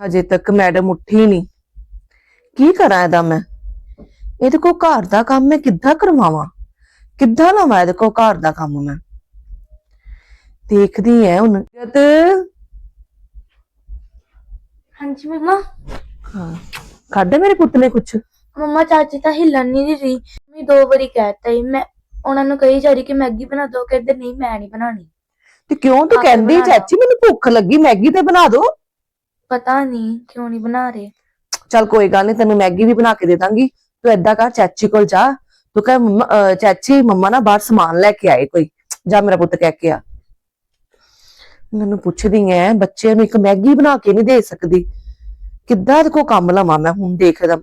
ਹਜੇ ਤੱਕ ਮੈਡਮ ਉੱਠੀ ਨਹੀਂ। ਕੀ ਕਰਾਂ ਇਹਦਾ ਮੈਂ? ਇਹਦੇ ਕੋ ਘਰ ਦਾ ਕੰਮ ਮੈਂ ਕਿੱਦਾਂ ਕਰਵਾਵਾਂ? ਕਿੱਦਾਂ ਲਵਾਂ ਇਹਦੇ ਕੋ ਘਰ ਦਾ ਕੰਮ ਮੈਂ? ਦੇਖਦੀ ਐ ਹੁਣ। ਜਦ ਹਾਂਜੀ ਮੰਮਾ। ਹਾਂ। ਕੱਢ ਮੇਰੇ ਪੁੱਤ ਨੇ ਕੁਛ? ਮੰਮਾ ਚਾਚੀ ਤਾਂ ਹਿੱਲਣ ਨਹੀਂ ਰਹੀ। ਮੈਂ ਦੋ ਵਾਰੀ ਕਹਿਤਾ ਹੀ ਮੈਂ ਉਹਨਾਂ ਨੂੰ ਕਹੀ ਜਾ ਰਹੀ ਕਿ ਮੈਗੀ ਬਣਾ ਦੋ। ਕਹਿੰਦੇ ਨਹੀਂ ਮੈਂ ਨਹੀਂ ਬਣਾਣੀ ਤੇ ਕਿਉਂ ਤੂੰ ਕਹਿੰਦੀ। ਚਾਚੀ ਮੈਨੂੰ ਭੁੱਖ ਲੱਗੀ। ਮੈਗੀ ਤੇ ਬਣਾ ਦੋ। ਪਤਾ ਨਹੀਂ ਕਿਉਂ ਨਹੀਂ ਬਣਾ ਰਹੇ। ਚੱਲ ਕੋਈ ਗੱਲ ਨਹੀਂ ਤੈਨੂੰ ਮੈਗੀ ਵੀ ਬਣਾ ਕੇ ਦੇ ਦਾਂਗੀ। ਤੂੰ ਏਦਾਂ ਕਰ, ਚਾਚੀ ਕੋਲ ਜਾ। ਤੂੰ ਕਹ ਮੰਮਾ, ਅਹ ਚਾਚੀ, ਮੰਮਾ ਨਾ ਬਾਹਰ ਸਮਾਨ ਲੈ ਕੇ ਆਏ ਕੋਈ। ਜਾ ਮੇਰਾ ਪੁੱਤ ਕਹਿ ਕੇ ਆ। ਮੈਨੂੰ ਪੁੱਛਦੀ ਐ ਬੱਚੇ ਨੂੰ ਇੱਕ ਮੈਗੀ ਬਣਾ ਕੇ ਨਹੀਂ ਦੇ ਸਕਦੀ। ਕਿੱਦਾਂ ਕੋ ਕੰਮ ਲਵਾਂ ਮੈਂ ਹੁਣ ਦੇਖਦਾ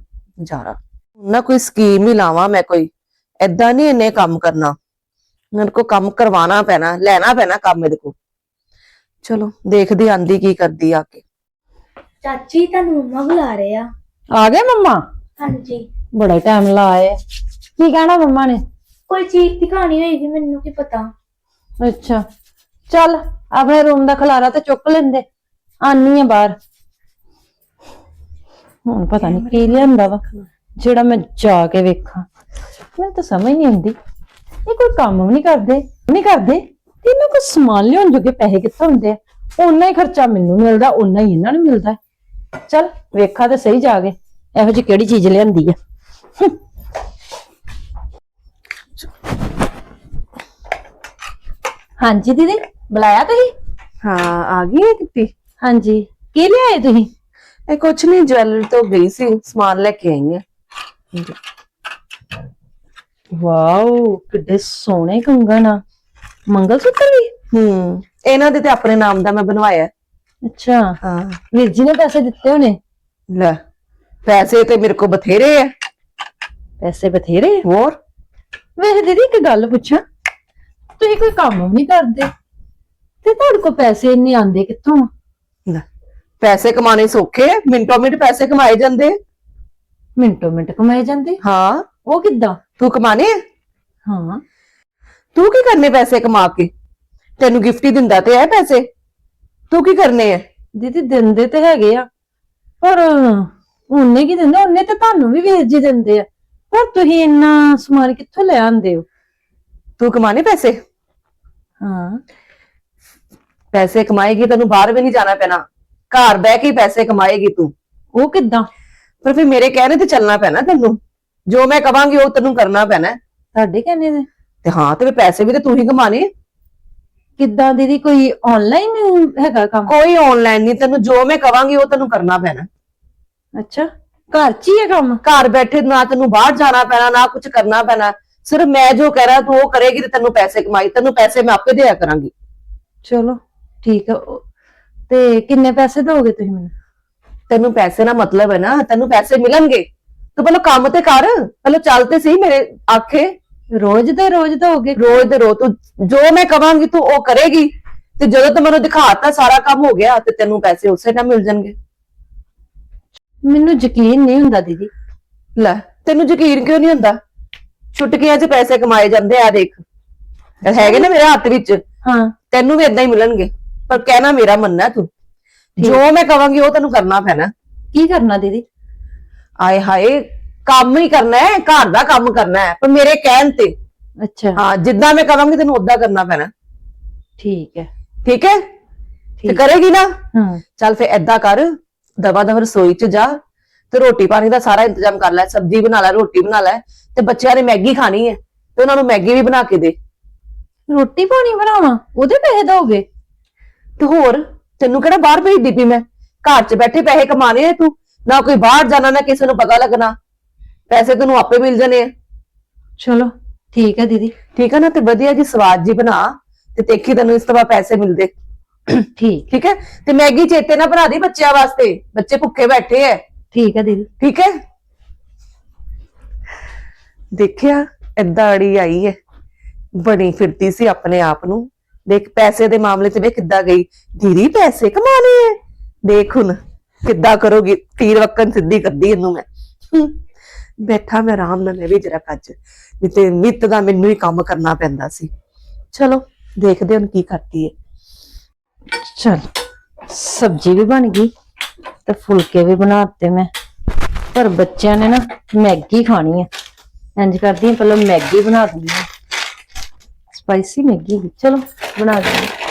ਜਾਰਾ ਨਾ ਕੋਈ ਸਕੀਮ ਹੀ ਲਾਵਾਂ ਮੈਂ ਕੋਈ। ਏਦਾਂ ਨਹੀਂ ਇਹਨੇ ਕੰਮ ਕਰਨਾ। ਮੇਰੇ ਕੋ ਕੰਮ ਕਰਵਾਉਣਾ ਪੈਣਾ, ਲੈਣਾ ਪੈਣਾ ਕੰਮ ਇਹਦੇ ਕੋ ਚਲੋ, ਦੇਖਦੀ ਆਂਦੀ ਕੀ ਕਰਦੀ ਆ ਕੇ। ਚਾਚੀ ਤੁਹਾਨੂੰ ਮੰਮਾ ਬੁਲਾ ਰਹੇ ਆ। ਆ ਗਏ ਮੰਮਾ? ਹਾਂਜੀ। ਬੜਾ ਟਾਈਮ ਲਾਏ ਕੀ ਕਹਿਣਾ ਮੰਮਾ ਨੇ? ਕੋਈ ਚੀਜ਼ ਦੀ ਕਹਾਣੀ ਹੋਏਗੀ ਮੈਨੂੰ ਕੀ ਪਤਾ। ਅੱਛਾ। ਚੱਲ ਆਪਣੇ ਰੂਮ ਦਾ ਖਲਾਰਾ ਤੇ ਚੁੱਕ ਲੈਂਦੇ। ਆਨੀ ਆ ਬਾਹਰ। ਹੁਣ ਪਤਾ ਨਹੀਂ ਕੀ ਲਿਆਂਦਾ ਵਾ। ਜਿਹੜਾ ਮੈਂ ਜਾ ਕੇ ਵੇਖਾਂ। ਮੈਨੂੰ ਤਾਂ ਸਮਝ ਨਹੀਂ ਆਉਂਦੀ। ਇਹ ਕੋਈ ਕੰਮ ਵੀ ਨਹੀਂ ਕਰਦੇ। ਨਹੀਂ ਕਰਦੇ। ਇਹਨਾਂ ਕੋਲ ਸਮਾਨ ਲਿਆਉਣ ਜੋਗੇ ਪੈਸੇ ਕਿੱਥੋਂ ਹੁੰਦੇ ਆ? ਓਨਾ ਹੀ ਖਰਚਾ ਮੈਨੂੰ ਮਿਲਦਾ ਓਨਾ ਹੀ ਇਹਨਾਂ ਨੂੰ ਮਿਲਦਾ। ਚੱਲ ਵੇਖਾਂ ਤੇ ਸਹੀ ਜਾ ਕੇ। ਇਹੋ ਜਿਹੀ ਕਿਹੜੀ ਚੀਜ਼ ਲਿਆਂਦੀ ਆ? ਹਾਂਜੀ ਦੀਦੀ ਬੁਲਾਇਆ ਤੁਸੀਂ? ਹਾਂ ਆ ਗਈ ਹੈ ਕਿੱਤੀ ਹਾਂਜੀ। ਕੀ ਲਿਆਏ ਤੁਸੀਂ? ਇਹ ਕੁਛ ਨਹੀਂ ਜਵੈਲਰੀ ਤੋਂ ਗਈ ਸੀ ਸਮਾਨ ਲੈ ਕੇ ਆਈ ਹਾਂ। ਵਾਓ ਕਿੱਡੇ ਸੋਹਣੇ ਕੰਗਣ ਆ। ਮੰਗਲ ਸੂਤਰ ਵੀ? ਹੂੰ ਇਹਨਾਂ ਦੇ ਤੇ ਆਪਣੇ ਨਾਮ ਦਾ ਮੈਂ ਬਣਵਾਇਆ। ਅੱਛਾ। ਹਾਂ। ਵੀਰ ਜੀ ਨੇ ਪੈਸੇ ਦਿੱਤੇ ਹੋਣੇ? ਲੈ ਪੈਸੇ ਤੇ ਮੇਰੇ ਕੋ ਬਥੇਰੇ ਆ। ਪੈਸੇ ਬਥੇਰੇ? ਆ। ਹੋਰ? ਵੈਸੇ ਦੀਦੀ ਇੱਕ ਗੱਲ ਪੁੱਛਾਂ। ਤੁਸੀਂ ਕੋਈ ਕੰਮ ਨਹੀਂ ਕਰਦੇ। ਤੇ ਤੁਹਾਡੇ ਕੋਲ ਪੈਸੇ ਇੰਨੇ ਆਂਦੇ ਕਿੱਥੋਂ? ਆ? ਲੈ, ਪੈਸੇ ਕਮਾਣੇ ਸੌਖੇ ਆ। ਮਿੰਟੋ ਮਿੰਟ ਪੈਸੇ ਕਮਾਏ ਜਾਂਦੇ ਆ। ਮਿੰਟੋ ਮਿੰਟ ਕਮਾਏ ਜਾਂਦੇ? ਹਾਂ। ਉਹ ਕਿੱਦਾਂ? ਤੂੰ ਕਮਾਣੇ ਆ? ਹਾਂ। ਤੂੰ ਕੀ ਕਰਨੇ ਪੈਸੇ ਕਮਾ ਕੇ? ਤੈਨੂੰ ਗਿਫਟ ਹੀ ਦਿੰਦਾ ਤੇ ਹੈ ਪੈਸੇ। ਤੂੰ ਕੀ ਕਰਨੇ ਆ? ਦੀਦੀ ਦਿੰਦੇ ਤੇ ਹੈਗੇ ਆ। ਪਰ ਉਹਨੇ ਕੀ ਦਿੰਦੇ? ਉਹਨੇ ਤੇ ਤੁਹਾਨੂੰ ਵੀ ਵੀਰ ਜੀ ਦਿੰਦੇ ਆ। ਪਰ ਤੁਸੀਂ ਇੰਨਾ ਸਮਾਨ ਕਿੱਥੋਂ ਲੈ ਆਂਦੇ ਹੋ? ਤੂੰ ਕਮਾਣੇ ਪੈਸੇ? ਹਾਂ। ਪੈਸੇ ਕਮਾਏਗੀ ਤੈਨੂੰ ਬਾਹਰ ਵੀ ਨਹੀਂ ਜਾਣਾ ਪੈਣਾ। ਘਰ ਬਹਿ ਕੇ ਹੀ ਪੈਸੇ ਕਮਾਏਗੀ ਤੂੰ। ਉਹ ਕਿੱਦਾਂ? ਪਰ ਫਿਰ ਮੇਰੇ ਕਹਿਣੇ ਤੇ ਚੱਲਣਾ ਪੈਣਾ ਤੈਨੂੰ। ਜੋ ਮੈਂ ਕਵਾਂਗੀ ਉਹ ਤੈਨੂੰ ਕਰਨਾ ਪੈਣਾ। ਹੈ। ਤੁਹਾਡੇ ਕਹਿੰਦੇ ਨੇ ਤੇ ਹਾਂ ਤੇ ਫਿਰ ਪੈਸੇ ਵੀ ਤੇ ਤੂੰ ਹੀ ਕਮਾਣੇ। ਕਿੱਦਾਂ ਦੀਦੀ ਕੋਈ ਆਨਲਾਈਨ ਹੈਗਾ ਕੰਮ? ਕੋਈ ਆਨਲਾਈਨ ਨਹੀਂ ਤੈਨੂੰ ਜੋ ਮੈਂ ਕਵਾਂਗੀ ਉਹ ਤੈਨੂੰ ਕਰਨਾ ਪੈਣਾ। ਅੱਛਾ ਘਰ 'ਚ ਹੀ ਹੈ ਕੰਮ? ਘਰ ਬੈਠੇ ਨਾ ਤੈਨੂੰ ਬਾਹਰ ਜਾਣਾ ਪੈਣਾ ਨਾ ਕੁਝ ਕਰਨਾ ਪੈਣਾ। ਸਿਰਫ ਮੈਂ ਜੋ ਕਹਿ ਰਹਾ ਤੂੰ ਉਹ ਕਰੇਗੀ ਤੇ ਤੈਨੂੰ ਪੈਸੇ ਕਮਾਈ ਤੈਨੂੰ ਪੈਸੇ ਮੈਂ ਆਪੇ ਦਿਆ ਕਰਾਂਗੀ। ਚਲੋ ਠੀਕ ਉਹ- ਤੇ ਕਿੰਨੇ ਪੈਸੇ ਦੋਗੇ ਤੁਸੀਂ ਮੈਨੂੰ? ਤੈਨੂੰ ਪੈਸੇ ਨਾਲ ਮਤਲਬ ਹੈ ਨਾ ਤੈਨੂੰ ਪੈਸੇ ਮਿਲਣਗੇ। ਤੂੰ ਪਹਿਲਾਂ ਕੰਮ ਤੇ ਕਰ ਪਹਿਲਾਂ ਚੱਲ ਤੇ ਸਹੀ ਮੇਰੇ ਆਖੇ। ਰੋਜ਼ ਦੇ ਰੋਜ਼ ਦੋਗੇ ਰੋਜ਼ ਦੇ ਰੋ ਤੂੰ ਜੋ ਮੈਂ ਕਵਾਂਗੀ ਤੂੰ ਉਹ ਕਰੇਗੀ। ਤੇ ਜਦੋਂ ਤੂੰ ਮੈਨੂੰ ਦਿਖਾਤਾ ਸਾਰਾ ਕੰਮ ਹੋ ਗਿਆ ਤੇ ਤੈਨੂੰ ਪੈਸੇ ਉਸੇ ਟਾਈਮ ਮਿਲ ਜਾਣਗੇ। ਮੈਨੂੰ ਯਕੀਨ ਨਹੀਂ ਹੁੰਦਾ ਦੀਦੀ। ਲੈ ਤੈਨੂੰ ਯਕੀਨ ਕਿਉਂ ਨਹੀਂ ਹੁੰਦਾ? ਛੁਟਕੀਆਂ 'ਚ ਪੈਸੇ ਕਮਾਏ ਜਾਂਦੇ ਆ ਦੇਖ। ਹੈਗੇ ਨਾ ਮੇਰੇ ਹੱਥ ਵਿੱਚ। ਹਾਂ। ਤੈਨੂੰ ਵੀ ਇਦਾਂ ਹੀ ਮਿਲਣਗੇ। ਪਰ ਕਹਿਣਾ ਮੇਰਾ ਮੰਨਣਾ ਤੂੰ। ਜੋ ਮੈਂ ਕਵਾਂਗੀ ਉਹ ਤੈਨੂੰ ਕਰਨਾ ਪੈਣਾ। ਕੀ ਕਰਨਾ ਦੀਦੀ? ਆਏ ਹਾਏ ਕੰਮ ਹੀ ਕਰਨਾ ਹੈ ਘਰ ਦਾ ਕੰਮ ਕਰਨਾ ਹੈ ਪਰ ਮੇਰੇ ਕਹਿਣ ਤੇ। ਅੱਛਾ। ਹਾਂ ਜਿੱਦਾਂ ਮੈਂ ਕਵਾਂਗੀ ਤੈਨੂੰ ਉਦਾਂ ਕਰਨਾ ਪੈਣਾ। ਠੀਕ ਹੈ। ਠੀਕ ਹੈ? ਤੇ। ਕਰੇਗੀ ਨਾ? ਹਾਂ। ਚੱਲ ਫੇ ਏਦਾਂ ਕਰ ਦਵਾ ਦਵ ਰਸੋਈ 'ਚ ਜਾ ਤੇ ਰੋਟੀ ਪਾਣੀ ਦਾ ਸਾਰਾ ਇੰਤਜ਼ਾਮ ਕਰ ਲੈ ਸਬਜ਼ੀ ਬਣਾ ਲੈ ਰੋਟੀ ਬਣਾ ਲੈ ਤੇ ਬੱਚਿਆਂ ਨੇ ਮੈਗੀ ਖਾਣੀ ਹੈ ਤੇ ਉਹਨਾਂ ਨੂੰ ਮੈਗੀ ਵੀ ਬਣਾ ਕੇ ਦੇ। ਰੋਟੀ ਪਾਣੀ ਬਣਾਵਾਂ? ਉਹਦੇ ਪੈਸੇ ਦੋਗੇ? ਤੇ ਹੋਰ ਤੈਨੂੰ ਕਿਹੜਾ ਬਾਹਰ ਭੇਜਦੀ ਪਈ ਮੈਂ? ਘਰ 'ਚ ਬੈਠੇ ਪੈਸੇ ਕਮਾਣੇ ਆ ਤੂੰ ਨਾ ਕੋਈ ਬਾਹਰ ਜਾਣਾ ਨਾ ਕਿਸੇ ਨੂੰ ਪਤਾ ਲੱਗਣਾ। ਪੈਸੇ ਤੈਨੂੰ ਆਪੇ ਮਿਲ ਜਾਣੇ ਆ। ਚਲੋ ਠੀਕ ਹੈ ਦੀਦੀ। ਠੀਕ ਹੈ ਨਾ? ਤੇ ਵਧੀਆ ਜੀ ਸਵਾਦ ਜੀ ਬਣਾ ਤੇ ਦੇਖੀ ਤੈਨੂੰ ਇਸ ਤੋਂ ਬਾਅਦ ਪੈਸੇ ਮਿਲਦੇ। ਠੀਕ। ਠੀਕ ਹੈ? ਤੇ ਮੈਗੀ ਚੇਤੇ ਨਾ ਬਣਾ ਦੀ ਬੱਚਿਆਂ ਵਾਸਤੇ। ਬੱਚੇ ਭੁੱਖੇ ਬੈਠੇ ਐ। ਠੀਕ ਹੈ ਦੀਦੀ। ਠੀਕ ਹੈ? ਦੇਖਿਆ ਏਦਾਂ ਅੜੀ ਆਈ ਹੈ ਬਣੀ ਫਿਰਦੀ ਸੀ ਆਪਣੇ ਆਪ ਨੂੰ। ਦੇਖ ਪੈਸੇ ਦੇ ਮਾਮਲੇ 'ਚ ਵੇ ਕਿੱਦਾਂ ਗਈ। ਦੀਦੀ ਪੈਸੇ ਕਮਾਣੇ ਐ। ਦੇਖ ਹੁਣ ਕਿੱਦਾਂ ਕਰੋਗੀ? ਤੀਰ ਵੱਕਨ ਸਿੱਧੀ ਕਰਦੀ ਇਹਨੂੰ ਮੈਂ। ਬੈਠਾ ਮੈਂ ਆਰਾਮ ਨਾਲ, ਮੈਂ ਵੀ ਜਰਾ ਕੱਜ ਨਹੀਂ ਤੇ ਨਿੱਤ ਦਾ ਮੈਨੂੰ ਹੀ ਕੰਮ ਕਰਨਾ ਪੈਂਦਾ ਸੀ। ਚਲੋ, ਦੇਖਦੇ ਹੁਣ ਕੀ ਕਰਦੀ ਹੈ। ਚਲ, ਸਬਜ਼ੀ ਵੀ ਬਣ ਗਈ ਤੇ ਫੁਲਕੇ ਵੀ ਬਣਾਤੇ ਮੈਂ। ਪਰ ਬੱਚਿਆਂ ਨੇ ਨਾ ਮੈਗੀ ਖਾਣੀ ਹੈ। ਇੰਜ ਕਰਦੀ ਹਾਂ, ਪਹਿਲਾਂ ਮੈਗੀ ਬਣਾ ਦਿੰਦੀ ਹਾਂ। ਸਪਾਈਸੀ ਮੈਗੀ, ਚਲੋ, ਬਣਾ ਦਿੰਦੀ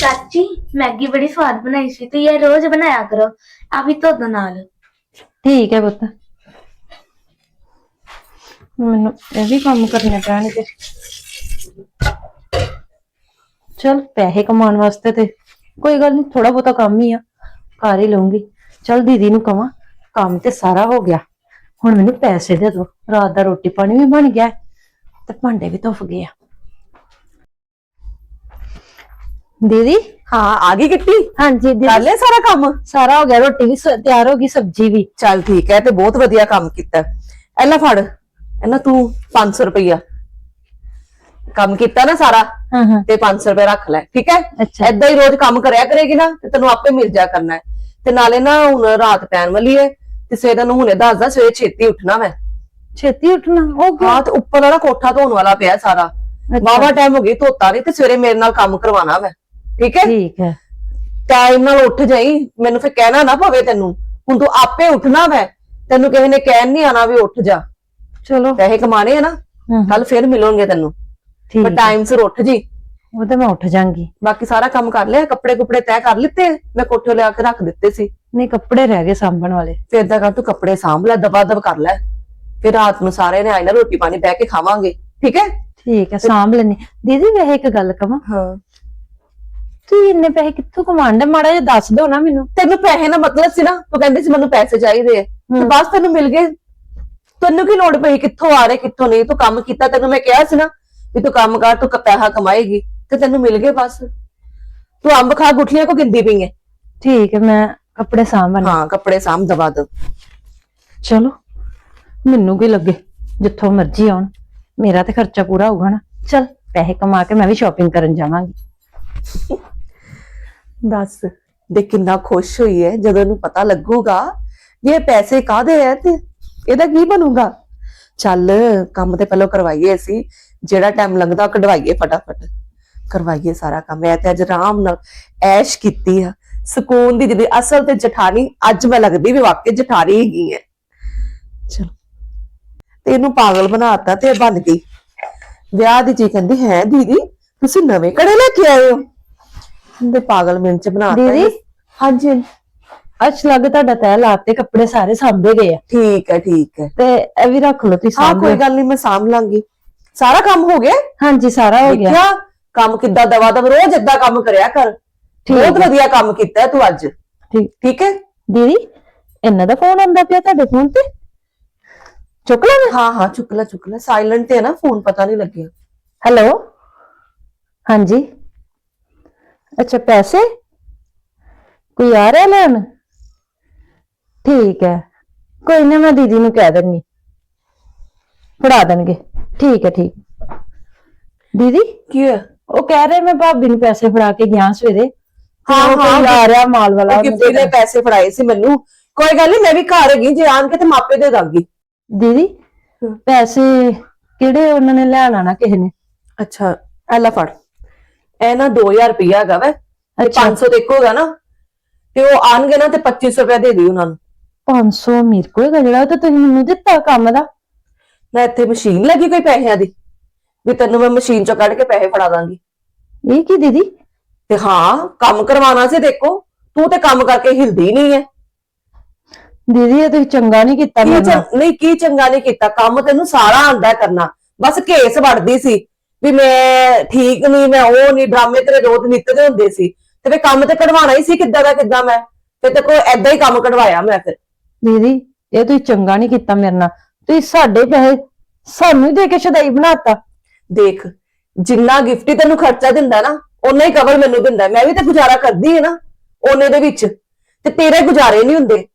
ਚਾਚੀ, ਮੈਗੀ ਬੜੀ ਸਵਾਦ ਬਣਾਈ ਸੀ, ਤੇ ਇਹ ਰੋਜ਼ ਬਣਾਇਆ ਕਰੋ ਆ ਵੀ ਤੁਹਾਡੇ ਨਾਲ। ਠੀਕ ਹੈ ਪੁੱਤ। ਮੈਨੂੰ ਇਹ ਵੀ ਕੰਮ ਕਰਨੇ ਪੈਣਗੇ। ਚਲ, ਪੈਸੇ ਕਮਾਉਣ ਵਾਸਤੇ ਤੇ ਕੋਈ ਗੱਲ ਨਹੀਂ ਥੋੜਾ ਬਹੁਤਾ ਕੰਮ ਹੀ ਆ, ਕਰ ਹੀ ਲਵਾਂਗੀ ਚਲ ਦੀਦੀ ਨੂੰ ਕਵਾਂ, ਕੰਮ ਤੇ ਸਾਰਾ ਹੋ ਗਿਆ। ਹੁਣ ਮੈਨੂੰ ਪੈਸੇ ਦੇ ਦਿਓ, ਰਾਤ ਦਾ ਰੋਟੀ ਪਾਣੀ ਵੀ ਬਣ ਗਿਆ, ਤੇ ਭਾਂਡੇ ਵੀ ਧੁੱਫ ਗਏ ਆ। ਦੀਦੀ? ਹਾਂ ਆ ਗਈ ਕਿੱਟੀ ਹਾਂਜੀ ਕਰ ਦੀਦੀ ਲਿਆ ਸਾਰਾ ਕੰਮ? ਸਾਰਾ ਹੋ ਗਿਆ ਰੋਟੀ ਵੀ ਸ- ਤਿਆਰ ਹੋ ਗਈ ਸਬਜ਼ੀ ਵੀ। ਚੱਲ ਠੀਕ ਹੈ ਤੇ ਬਹੁਤ ਵਧੀਆ ਕੰਮ ਕੀਤਾ। ਐਲਾ ਫੜ ਇਹਨਾਂ ਤੂੰ 500 ਰੁਪਈਆ। ਕੰਮ ਕੀਤਾ ਨਾ ਸਾਰਾ ਹਾਂ ਹਾਂ। ਤੇ 500 ਰੁਪਏ ਰੱਖ ਲੈ ਠੀਕ ਹੈ? ਅੱਛਾ। ਏਦਾਂ ਹੀ ਰੋਜ਼ ਕੰਮ ਕਰਿਆ ਕਰੇਗੀ ਨਾ ਤੇ ਤੈਨੂੰ ਆਪੇ ਮਿਲ ਜਾ ਕਰਨਾ ਹੈ। ਤੇ ਨਾਲੇ ਨਾ ਹੁਣ ਰਾਤ ਪੈਣ ਵਾਲੀ ਹੈ ਤੇ ਸਵੇਰ ਨੂੰ ਹੁਣੇ ਦੱਸਦਾ ਸਵੇਰੇ ਛੇਤੀ ਉੱਠਣਾ ਮੈਂ। ਛੇਤੀ ਉੱਠਣਾ ਉਹ ਕਿਉਂ? ਹਾਂ ਤੇ ਉੱਪਰ ਵਾਲਾ ਕੋਠਾ ਧੋਣ ਵਾਲਾ ਪਿਆ ਸਾਰਾ। ਵਾਵਾ ਟਾਈਮ ਹੋ ਗਈ ਧੋਤਾ ਨਹੀਂ ਤੇ ਸਵੇਰੇ ਮੇਰੇ ਨਾਲ ਕੰਮ ਕਰਵਾਉਣਾ ਮੈਂ। ਠੀਕ ਹੈ? ਠੀਕ ਹੈ। ਟਾਈਮ ਨਾਲ ਉੱਠ ਜਾਈ ਮੈਨੂੰ ਫਿਰ ਕਹਿਣਾ ਨਾ ਪਵੇ ਤੈਨੂੰ। ਹੁਣ ਤੂੰ ਆਪੇ ਉੱਠਣਾ ਵੈ। ਤੈਨੂੰ ਕਿਸੇ ਨੇ ਕਹਿਣ ਨਹੀਂ ਆਣਾ ਵੀ ਉੱਠ ਜਾ। ਚਲੋ। ਪੈਸੇ ਕਮਾਣੇ ਆ ਨਾ। ਕੱਲ ਫਿਰ ਮਿਲੋਗੇ ਤੈਨੂੰ। ਠੀਕ ਪਰ। ਟਾਈਮ ਸਿਰ ਉੱਠ ਜੀ ਉਹ ਤੇ ਮੈਂ ਉੱਠ ਜਾਾਂਗੀ। ਬਾਕੀ ਸਾਰਾ ਕੰਮ ਕਰ ਲਿਆ ਕੱਪੜੇ ਕੁਪੜੇ ਤੈਅ ਕਰ ਲਿੱਤੇ। ਮੈਂ ਕੋਠੇ ਲਿਆ ਕੇ ਰੱਖ ਦਿੱਤੇ ਸੀ। ਨਹੀਂ ਕੱਪੜੇ ਰਹਿ ਗਏ ਸਾਂਭਣ ਵਾਲੇ। ਫਿਰ ਏਦਾਂ ਕਰ ਤੂੰ ਕੱਪੜੇ ਸਾਂਭ ਲੈ ਦਬਾ ਦਬ ਕਰ ਲੈ। ਫਿਰ ਰਾਤ ਨੂੰ ਸਾਰੇ ਨੇ ਆਈ ਨਾ ਰੋਟੀ ਪਾਣੀ ਬਹਿ ਕੇ ਖਾਵਾਂਗੇ। ਠੀਕ ਹੈ? ਠੀਕ ਹੈ ਸਾਂਭ ਲੈਣੀ ਦੀਦੀ ਵੈਸੇ ਇੱਕ ਗੱਲ ਕਵਾਂ। ਹਾਂ। ਤੁਸੀਂ ਇੰਨੇ ਪੈਸੇ ਕਿੱਥੋਂ ਕਮਾਉਂਦੇ? ਮਾੜਾ ਜਿਹਾ ਦੱਸ ਦਿਓ ਨਾ ਮੈਨੂੰ। ਤੈਨੂੰ ਪੈਸੇ ਦਾ ਮਤਲਬ ਸੀ ਨਾ ਤੂੰ ਕਹਿੰਦੀ ਸੀ ਮੈਨੂੰ ਪੈਸੇ ਚਾਹੀਦੇ ਆ। ਤੇ। ਬਸ ਤੈਨੂੰ ਮਿਲ ਗਏ। ਤੈਨੂੰ ਕੀ ਲੋੜ ਪਈ ਕਿੱਥੋਂ ਆ ਰਹੇ ਕਿੱਥੋਂ ਨਹੀਂ? ਤੂੰ ਕੰਮ ਕੀਤਾ ਤੈਨੂੰ ਮੈਂ ਕਿਹਾ ਸੀ ਨਾ ਵੀ ਤੂੰ ਕੰਮ ਕਰ ਤੂੰ ਕ- ਪੈਸਾ ਕਮਾਏਗੀ ਤੇ ਤੈਨੂੰ ਮਿਲ ਗਏ ਬਸ। ਤੂੰ ਅੰਬ ਖਾ ਗੁਠਲੀਆਂ ਕੋ ਗਿੰਦੀ ਪਈ ਹੈ ਠੀਕ ਹੈ ਮੈਂ ਕੱਪੜੇ ਸਾਂਭਣ ਹਾਂ ਕੱਪੜੇ ਸਾਂਭ ਦਬਾ ਦੋ। ਚਲੋ ਮੈਨੂੰ ਕੀ ਲੱਗੇ? ਜਿੱਥੋਂ ਮਰਜ਼ੀ ਆਉਣ। ਮੇਰਾ ਤੇ ਖਰਚਾ ਪੂਰਾ ਹੋਊਗਾ ਨਾ। ਚਲ ਪੈਸੇ ਕਮਾ ਕੇ ਮੈਂ ਵੀ ਸ਼ਾਪਿੰਗ ਕਰਨ ਜਾਵਾਂਗੀ। ਦੱਸ ਦੇ ਕਿੰਨਾ ਖੁਸ਼ ਹੋਈ ਹੈ ਜਦੋਂ ਇਹਨੂੰ ਪਤਾ ਲੱਗੂਗਾ ਵੀ ਇਹ ਪੈਸੇ ਕਾਦੇ ਹੈ ਤੇ ਇਹਦਾ ਕੀ ਬਣੂਗਾ? ਚੱਲ, ਕੰਮ ਤੇ ਪਹਿਲਾਂ ਕਰਵਾਈਏ ਅਸੀਂ, ਜਿਹੜਾ ਟਾਈਮ ਲੱਗਦਾ ਕਢਵਾਈਏ ਫਟਾਫਟ। ਕਰਵਾਈਏ ਸਾਰਾ ਕੰਮ। ਮੈਂ ਤੇ ਅੱਜ ਆਰਾਮ ਨਾਲ ਐਸ਼ ਕੀਤੀ ਆ। ਸਕੂਨ ਦੀ ਜਿਹਦੀ ਅਸਲ ਤੇ ਜਠਾਣੀ, ਅੱਜ ਮੈਂ ਲੱਗਦੀ ਵੀ ਵਾਕਈ ਜਠਾਣੀ ਹੀ ਹੈ ਚਲੋ। ਤੇ ਇਹਨੂੰ ਪਾਗਲ ਬਣਾਤਾ ਤੇ ਇਹ ਬਣ ਗਈ। ਵਿਆਹ ਦੀ ਜੀ ਕਹਿੰਦੀ, ਹੈ ਦੀਦੀ, ਤੁਸੀਂ ਨਵੇਂ ਕੜੇ ਲੈ ਕੇ ਆਏ ਹੋ? ਤੇ ਪਾਗਲ ਮਿੰਚ ਬਣਾਤਾ ਦੀਦੀ? ਹਾਂਜੀ। ਅੱਜ ਲੱਗ ਤੁਹਾਡਾ ਤੈ ਲਾਤੇ ਕੱਪੜੇ ਸਾਰੇ ਸਾਂਭੇ ਗਏ ਆ। ਠੀਕ ਹੈ ਠੀਕ ਹੈ। ਤੇ ਇਹ ਵੀ ਰੱਖ ਲਓ ਤੁਸੀਂ ਹਾਂ ਕੋਈ। ਗੱਲ ਨਹੀਂ ਮੈਂ ਸਾਂਭ ਲਾਂਗੀ। ਸਾਰਾ ਕੰਮ ਹੋ ਗਿਆ? ਹਾਂਜੀ ਸਾਰਾ ਹੋ ਗਿਆ। ਦੇਖਿਆ? ਕੰਮ ਕਿੱਦਾਂ ਦਵਾ ਦਵ? ਰੋਜ਼ ਏਦਾਂ ਕੰਮ ਕਰਿਆ ਕਰ। ਬਹੁਤ। ਵਧੀਆ ਕੰਮ ਕੀਤਾ ਤੂੰ ਅੱਜ। ਠੀਕ। ਠੀਕ ਹੈ? ਦੀਦੀ ਇਹਨਾਂ ਦਾ ਫੋਨ ਆਉਂਦਾ ਪਿਆ ਤੁਹਾਡੇ ਫੋਨ ਤੇ? ਚੁੱਕ ਲੈਣਾ? ਹਾਂ ਹਾਂ ਚੁੱਕ ਲੈ ਚੁੱਕ ਲੈ। ਸਾਇਲੈਂਟ ਤੇ ਹੈ ਨਾ ਫੋਨ ਪਤਾ ਨਹੀਂ ਲੱਗਿਆ। ਹੈਲੋ ਹਾਂਜੀ। ਅੱਛਾ ਪੈਸੇ? ਕੋਈ ਆ ਰਿਹਾ ਲੈਣ? ਠੀਕ ਹੈ। ਕੋਈ ਨਾ ਮੈਂ ਦੀਦੀ ਨੂੰ ਕਹਿ ਦਿੰਨੀ ਫੜਾ ਦੇਣਗੇ। ਠੀਕ ਹੈ ਠੀਕ। ਦੀਦੀ? ਕੀ ਹੈ ਉਹ ਕਹਿ ਰਹੇ ਮੈਂ ਭਾਬੀ ਨੂੰ ਪੈਸੇ ਫੜਾ ਕੇ ਗਿਆ ਸਵੇਰੇ। ਹਾਂ, ਉਹ ਕੋਈ ਹਾਂ, ਆ ਰਿਹਾ ਮਾਲ ਵਾਲਾ ਉਹ ਉਹਨੂੰ ਗਿਫਟੀ ਨੇ ਦੇ ਪੈਸੇ ਫੜਾਏ ਸੀ ਮੈਨੂੰ? ਕੋਈ ਗੱਲ ਨਹੀਂ ਮੈਂ ਵੀ ਘਰ ਹੈਗੀ ਜੇ ਆਣ ਕੇ ਤੇ ਮਾਪੇ ਦੇ ਦਾਂਗੀ। ਦੀਦੀ। ਪੈਸੇ ਕਿਹੜੇ ਉਹਨਾਂ ਨੇ ਲੈਣ ਆਣਾ ਕਿਸੇ ਨੇ? ਅੱਛਾ ਐ ਲੈ ਫੜ। ਇਹ ਨਾ 2000 ਰੁਪਇਆ ਹੈਗਾ ਵੈ ਤੇ ਅੱਛਾ। 500 ਤੇ ਇੱਕ ਹੋਗਾ ਨਾ ਤੇ ਉਹ ਆਣਗੇ ਨਾ ਤੇ 2500 ਰੁਪਇਆ ਦੇ ਦੀ ਉਹਨਾਂ ਨੂੰ। 500 ਮੇਰੇ ਕੋਲ ਹੈਗਾ ਜਿਹੜਾ ਉਹ ਤਾਂ ਤੁਸੀਂ ਮੈਨੂੰ ਦਿੱਤਾ ਕੰਮ ਦਾ। ਨਾ ਇੱਥੇ ਮਸ਼ੀਨ ਲੱਗੀ ਕੋਈ ਪੈਸਿਆਂ ਦੀ ਵੀ ਤੈਨੂੰ ਮੈਂ ਮਸ਼ੀਨ ਚੋਂ ਕੱਢ ਕੇ ਪੈਸੇ ਫੜਾ ਦਾਂਗੀ। ਇਹ ਕੀ ਦੀਦੀ? ਤੇ ਹਾਂ ਕੰਮ ਕਰਵਾਉਣਾ ਸੀ ਦੇਖੋ ਤੂੰ ਤੇ ਕੰਮ ਕਰਕੇ ਹਿਲਦੀ ਨਹੀਂ ਹੈ ਦੀਦੀ ਇਹ ਤੁਸੀਂ ਚੰਗਾ ਨਹੀਂ ਕੀਤਾ ਕੀ ਮੇਰੇ ਨਾਲ। ਚੰ- ਨਹੀਂ ਕੀ ਚੰਗਾ ਨਹੀਂ ਕੀਤਾ ਕੰਮ ਤੈਨੂੰ ਸਾਰਾ ਆਂਦਾ ਕਰਨਾ। ਬਸ ਘੇਸ ਵੜਦੀ ਸੀ ਵੀ ਮੈਂ ਠੀਕ ਨਹੀਂ ਮੈਂ ਉਹ ਨਹੀਂ ਡਰਾਮੇ ਤੇਰੇ ਰੋਜ਼ ਨਿੱਤਦੇ ਹੁੰਦੇ ਸੀ। ਤੇ ਫੇ ਕੰਮ ਤੇ ਕਢਵਾਉਣਾ ਹੀ ਸੀ ਕਿੱਦਾਂ ਦਾ ਕਿੱਦਾਂ ਮੈਂ? ਤੇ ਤੇ ਕੋਈ ਐਦਾਂ ਹੀ ਕੰਮ ਕਢਵਾਇਆ ਮੈਂ ਫਿਰ। ਦੀਦੀ ਇਹ ਤੁਸੀਂ ਚੰਗਾ ਨਹੀਂ ਕੀਤਾ ਮੇਰੇ ਨਾਲ। ਤੁਸੀਂ ਸਾਡੇ ਪੈਸੇ ਸਾਨੂੰ ਹੀ ਦੇ ਕੇ ਸ਼ਦਾਈ ਬਣਾਤਾ। ਦੇਖ ਜਿੰਨਾ ਗਿਫਟੀ ਤੈਨੂੰ ਖਰਚਾ ਦਿੰਦਾ ਨਾ ਓਨਾ ਹੀ ਕਵਰ ਮੈਨੂੰ ਦਿੰਦਾ। ਮੈਂ ਵੀ ਤੇ ਗੁਜ਼ਾਰਾ ਕਰਦੀ ਹਾਂ ਨਾ ਓਨੇ ਦੇ ਵਿੱਚ। ਤੇ ਤੇਰੇ ਗੁਜ਼ਾਰੇ ਨਹੀਂ ਹੁੰਦੇ।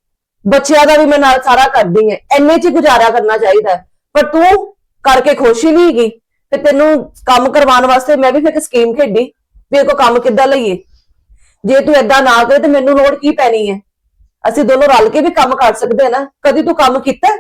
ਬੱਚਿਆਂ ਦਾ ਵੀ ਮੈਂ ਨਾਲ ਸਾਰਾ ਕਰਦੀ ਹਾਂ। ਐਨੇ ਚ ਗੁਜ਼ਾਰਾ ਕਰਨਾ ਚਾਹੀਦਾ। ਪਰ ਤੂੰ ਕਰਕੇ ਖੁਸ਼ ਹੀ ਨਹੀਂ ਹੈਗੀ। ਤੇ ਤੈਨੂੰ ਕੰਮ ਕਰਵਾਉਣ ਵਾਸਤੇ ਮੈਂ ਵੀ ਫਿਰ ਇੱਕ ਸਕੀਮ ਖੇਡੀ, ਵੀ ਇਹ ਕੋ ਕੰਮ ਕਿੱਦਾਂ ਲਈਏ? ਜੇ ਤੂੰ ਏਦਾਂ ਨਾ ਕਰੇ ਤੇ ਮੈਨੂੰ ਲੋੜ ਕੀ ਪੈਣੀ ਹੈ? ਅਸੀਂ ਦੋਨੋਂ ਰਲ ਕੇ ਵੀ ਕੰਮ ਕਰ ਸਕਦੇ ਹਾਂ ਨਾ। ਕਦੀ ਤੂੰ ਕੰਮ ਕੀਤਾ?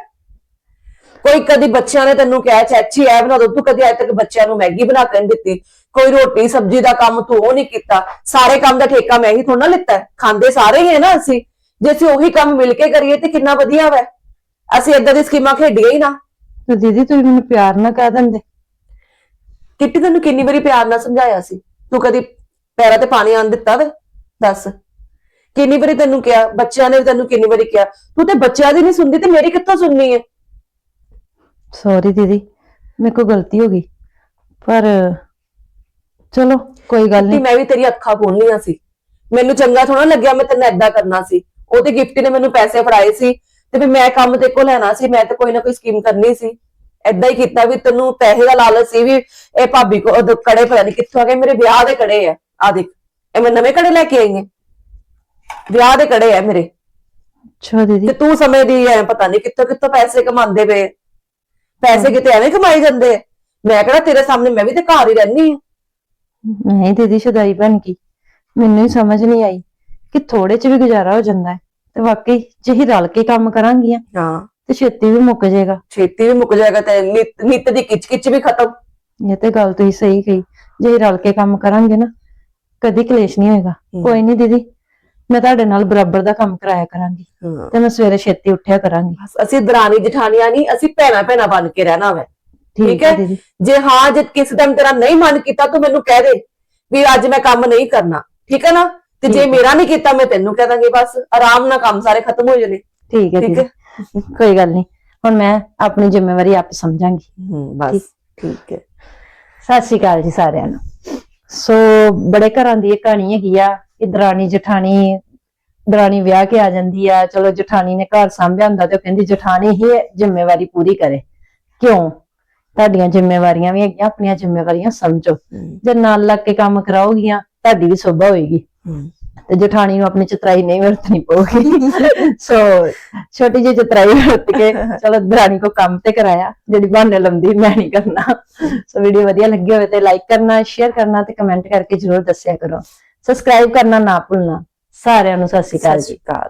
ਕੋਈ ਕਦੀ ਬੱਚਿਆਂ ਨੇ ਤੈਨੂੰ ਕਿਹਾ, ਚਾਚੀ ਐ ਬਣਾ ਦੋ, ਤੂੰ ਕਦੀ ਅੱਜ ਤੱਕ ਬੱਚਿਆਂ ਨੂੰ ਮੈਗੀ ਬਣਾ ਕੇ ਨਹੀਂ ਦਿੱਤੀ। ਕੋਈ ਰੋਟੀ, ਸਬਜ਼ੀ ਦਾ ਕੰਮ ਤੂੰ ਉਹ ਨਹੀਂ ਕੀਤਾ। ਸਾਰੇ ਕੰਮ ਦਾ ਠੇਕਾ ਮੈਂ ਹੀ ਥੋੜਾ ਲਿੱਤਾ। ਖਾਂਦੇ ਸਾਰੇ ਹੀ ਹੈ ਨਾ ਅਸੀਂ। ਜੇ ਅਸੀਂ ਉਹੀ ਕੰਮ ਮਿਲ ਕੇ ਕਰੀਏ ਤੇ ਕਿੰਨਾ ਵਧੀਆ ਵਾ। ਅਸੀਂ ਏਦਾਂ ਦੀ ਸਕੀਮਾਂ ਖੇਡੀਆਂ ਹੀ ਨਾ। ਤੇ ਦੀਦੀ, ਤੁਸੀਂ ਮੈਨੂੰ ਪਿਆਰ ਨਾ ਕਹਿ ਦਿੰਦੇ। ਕਿੱਟੀ ਤੈਨੂੰ ਕਿੰਨੀ ਵਾਰੀ ਪਿਆਰ ਨਾਲ ਸਮਝਾਇਆ ਸੀ? ਤੂੰ ਕਦੀ ਪੈਰਾਂ ਤੇ ਪਾਣੀ ਆਣ ਦਿੱਤਾ ਵੇ? ਦੱਸ। ਕਿੰਨੀ ਵਾਰੀ ਤੈਨੂੰ ਕਿਹਾ? ਬੱਚਿਆਂ ਨੇ ਵੀ ਤੈਨੂੰ ਕਿੰਨੀ ਵਾਰੀ ਕਿਹਾ? ਤੂੰ ਤੇ ਬੱਚਿਆਂ ਦੀ ਨਹੀਂ ਸੁਣਦੀ ਤੇ ਮੇਰੀ ਕਿੱਥੋਂ ਸੁਣਨੀ ਹੈ? ਸੌਰੀ ਦੀਦੀ ਮੇਰੇ ਕੋਲ ਗਲਤੀ ਹੋ ਗਈ। ਪਰ ਚਲੋ ਕੋਈ ਗੱਲ ਨਹੀਂ ਮੈਂ ਵੀ ਤੇਰੀ ਅੱਖਾਂ ਖੋਲਣੀਆਂ ਸੀ। ਮੈਨੂੰ ਚੰਗਾ ਥੋੜਾ ਲੱਗਿਆ ਮੈਂ ਤੈਨੂੰ ਏਦਾਂ ਕਰਨਾ ਸੀ। ਉਹ ਤੇ ਗਿਫਟੀ ਨੇ ਮੈਨੂੰ ਪੈਸੇ ਫੜਾਏ ਸੀ ਤੇ ਵੀ ਮੈਂ ਕੰਮ ਤੇ ਕੋ ਲੈਣਾ ਸੀ ਮੈਂ ਤੇ ਕੋਈ ਨਾ ਕੋਈ ਸਕੀਮ ਕਰਨੀ ਸੀ। ਏਦਾਂ ਹੀ ਕੀਤਾ ਵੀ ਤੈਨੂੰ ਪੈਸੇ ਦਾ ਲਾਲਚ ਸੀ ਵੀ ਇਹ ਭਾਬੀ ਕੋ ਕੜੇ ਪਤਾ ਨਹੀਂ ਕਿੱਥੋਂ ਆ ਗਏ ਮੇਰੇ ਵਿਆਹ ਦੇ ਕੜੇ ਆ। ਆ ਦੇਖ ਇਹ ਮੈਂ ਨਵੇਂ ਕੜੇ ਲੈ ਕੇ ਆਈ ਹਾਂ। ਵਿਆਹ ਦੇ ਕੜੇ ਆ ਮੇਰੇ। ਅੱਛਾ ਦੀਦੀ। ਤੇ ਤੂੰ ਸਮਝਦੀ ਐ ਪਤਾ ਨਹੀਂ ਕਿੱਥੋਂ ਕਿੱਥੋਂ ਪੈਸੇ ਕਮਾਉਂਦੇ ਪਏ ਪੈਸੇ ਕਿਤੇ ਐਵੇਂ ਕਮਾਈ ਜਾਂਦੇ ਆ। ਮੈਂ ਕਿਹੜਾ ਤੇਰੇ ਸਾਹਮਣੇ ਮੈਂ ਵੀ ਤੇ ਘਰ ਹੀ ਰਹਿਣੀ ਆ ਨਹੀਂ ਦੀਦੀ ਸ਼ਦਾਈ ਬਣ ਗਈ ਮੈਨੂੰ ਹੀ ਸਮਝ ਨਹੀਂ ਆਈ ਕਿ ਥੋੜੇ ਚ ਵੀ ਗੁਜ਼ਾਰਾ ਹੋ ਜਾਂਦਾ ਹੈ। ਤੇ ਵਾਕਈ ਜੇ ਹੀ ਰਲ ਕੇ ਕੰਮ ਕਰਾਂਗੀਆਂ। ਹਾਂ। ਤੇ ਛੇਤੀ ਵੀ ਮੁੱਕ ਜਾਏਗਾ। ਛੇਤੀ ਵੀ ਮੁੱਕ ਜਾਏਗਾ ਤੇ ਨਿੱਤ ਨਿੱਤ ਦੀ ਕਿਚ ਕਿਚ ਵੀ ਖਤਮ। ਇਹ ਤੇ ਗੱਲ ਤੁਸੀਂ ਸਹੀ ਕਹੀ। ਜੇ ਰਲ ਕੇ ਕੰਮ ਕਰਾਂਗੇ ਨਾ ਕਦੀ ਕਲੇਸ਼ ਨਹੀਂ ਹੋਏਗਾ। ਕੋਈ ਨਹੀਂ ਦੀਦੀ ਮੈਂ ਤੁਹਾਡੇ ਨਾਲ ਬਰਾਬਰ ਦਾ ਕੰਮ ਕਰਾਇਆ ਕਰਾਂਗੀ। ਤੇ ਮੈਂ ਸਵੇਰੇ ਛੇਤੀ ਉੱਠਿਆ ਕਰਾਂਗੀ। ਬਸ ਅਸੀਂ ਦਰਾਣੀ ਜਠਾਣੀਆਂ ਨਹੀਂ ਅਸੀਂ ਭੈਣਾ ਭੈਣਾ ਬਣ ਕੇ ਰਹਿਣਾ ਵੈ। ਠੀਕ ਹੈ ਜੇ ਹਾਂ ਜੇ ਕਿਸੇ ਟਾਈਮ ਤੇਰਾ ਨਹੀਂ ਮਨ ਕੀਤਾ ਤੂੰ ਮੈਨੂੰ ਕਹਿ ਦੇ ਵੀ ਅੱਜ ਮੈਂ ਕੰਮ ਨਹੀਂ ਕਰਨਾ। ਠੀਕ ਹੈ ਨਾ? ਤੇ ਜੇ। ਮੇਰਾ ਨਹੀਂ ਕੀਤਾ ਮੈਂ ਤੈਨੂੰ ਕਹਿ ਦਾਂਗੀ ਬਸ। ਆਰਾਮ ਨਾਲ ਕੰਮ ਸਾਰੇ ਖਤਮ ਹੋ ਜਾਣੇ। ਠੀਕ ਹੈ ਠੀਕ ਹੈ? ਕੋਈ ਗੱਲ ਨਹੀਂ। ਹੁਣ ਮੈਂ ਆਪਣੀ ਜ਼ਿੰਮੇਵਾਰੀ ਆਪ ਸਮਝਾਂਗੀ। ਹੂੰ ਬਸ। ਠੀਕ ਹੈ। ਸਤਿ ਸ਼੍ਰੀ ਅਕਾਲ ਜੀ ਸਾਰਿਆਂ ਨੂੰ। ਸੋ ਬੜੇ ਘਰਾਂ ਦੀ ਇਹ ਕਹਾਣੀ ਹੈਗੀ ਆ ਕਿ ਦਰਾਣੀ ਜਠਾਣੀ ਦਰਾਣੀ ਵਿਆਹ ਕੇ ਆ ਜਾਂਦੀ ਆ। ਚਲੋ ਜਠਾਣੀ ਨੇ ਘਰ ਸੰਭਿਆ ਹੁੰਦਾ ਤੇ ਉਹ ਕਹਿੰਦੀ ਜਠਾਣੀ ਹੀ ਜ਼ਿੰਮੇਵਾਰੀ ਪੂਰੀ ਕਰੇ। ਕਿਉਂ? ਤੁਹਾਡੀਆਂ ਜ਼ਿੰਮੇਵਾਰੀਆਂ ਵੀ ਹੈਗੀਆਂ ਆਪਣੀਆਂ ਜ਼ਿੰਮੇਵਾਰੀਆਂ ਸਮਝੋ। ਜੇ ਨਾਲ ਲੱਗ ਕੇ ਕੰਮ ਕਰਾਓਗੀਆਂ ਤੁਹਾਡੀ ਵੀ ਸੋਭਾ ਹੋਏਗੀ। ਤੇ ਜਠਾਣੀ ਨੂੰ ਆਪਣੀ ਚਤਰਾਈ ਨਹੀਂ ਵਰਤਣੀ ਪਊਗੀ। ਸੋ ਛੋਟੀ ਜਿਹੀ ਚਤਰਾਈ ਵਰਤ ਕੇ ਚਲੋ ਦਰਾਣੀ ਕੋ ਕੰਮ ਤੇ ਕਰਾਇਆ, ਜਿਹੜੀ ਬਹਾਨੇ ਲੰਦੀ ਮੈਂ ਨਹੀਂ ਕਰਨਾ। ਸੋ ਵੀਡੀਓ ਵਧੀਆ ਲੱਗੀ ਹੋਵੇ ਤੇ ਲਾਈਕ ਕਰਨਾ ਸ਼ੇਅਰ ਕਰਨਾ ਤੇ ਕਮੈਂਟ ਕਰਕੇ ਜਰੂਰ ਦੱਸਿਆ ਕਰੋ। ਸਬਸਕ੍ਰਾਈਬ ਕਰਨਾ ਨਾ ਭੁੱਲਣਾ। ਸਾਰਿਆਂ ਨੂੰ ਸਤਿ ਸ਼੍ਰੀ ਅਕਾਲ ਜੀ। ਸ਼੍ਰੀ ਅਕਾਲ।